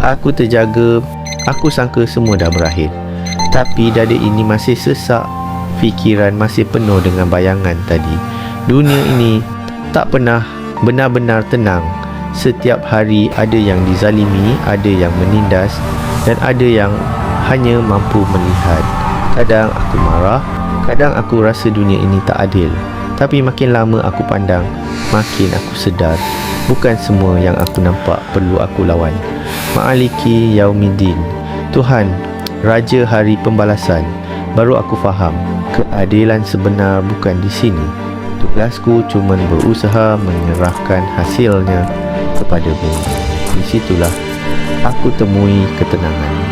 aku terjaga, aku sangka semua dah berakhir. Tapi dada ini masih sesak. Fikiran masih penuh dengan bayangan tadi. Dunia ini tak pernah benar-benar tenang. Setiap hari ada yang dizalimi, ada yang menindas dan ada yang hanya mampu melihat. Kadang aku marah, kadang aku rasa dunia ini tak adil. Tapi makin lama aku pandang, makin aku sedar bukan semua yang aku nampak perlu aku lawan. Ma'aliki Yaumiddin. Tuhan, Raja Hari Pembalasan. Baru aku faham, keadilan sebenar bukan di sini. Tugasku cuma berusaha menyerahkan hasilnya kepadamu. Di situlah aku temui ketenangan.